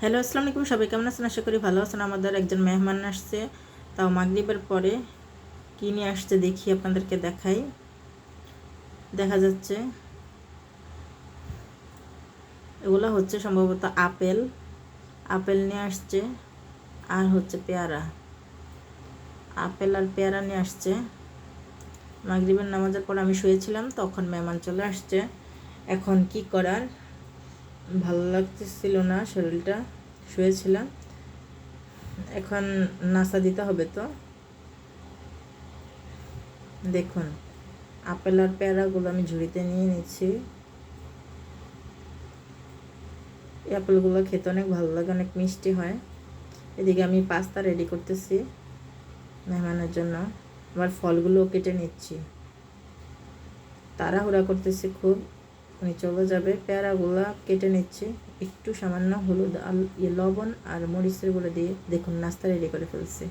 Hello, আসসালামু আলাইকুম। সবাই কেমন আছেন? আশা করি ভালো আছেন। আমাদের একজন মেহমান আসছে, তাও মাগরিবের পরে। কী নিয়ে আসছে দেখি আপনাদেরকে দেখাই। দেখা যাচ্ছে, এগুলো হচ্ছে সম্ভবত আপেল। আপেল নিয়ে আসছে, আর হচ্ছে পেয়ারা। আপেল আর পেয়ারা নিয়ে আসছে। মাগরিবের নামাজের পর আমি শুয়েছিলাম, তখন মেহমান চলে আসছে। এখন কি করার? ভালো লাগতেছিল না শরীরটা, শুয়েছিলাম। এখন নাস্তা দিতে হবে তো। দেখুন, আপেল আর পেয়ারাগুলো আমি ঝুড়িতে নিয়ে নিচ্ছি। এই আপেলগুলো খেতে অনেক ভালো লাগে, অনেক মিষ্টি হয়। এদিকে আমি পাস্তা রেডি করতেছি মেহমানের জন্য। আবার ফলগুলো কেটে নিচ্ছি। তাড়াহুড়া করতেছি খুব। উনি চলে যাবে, পেয়ারাগুলো কেটে নিচ্ছে। একটু সামান্য হলুদ আর লবণ আর মরিচের গুঁড়ো দিয়ে দেখুন, নাস্তা রেডি করে ফেলছি।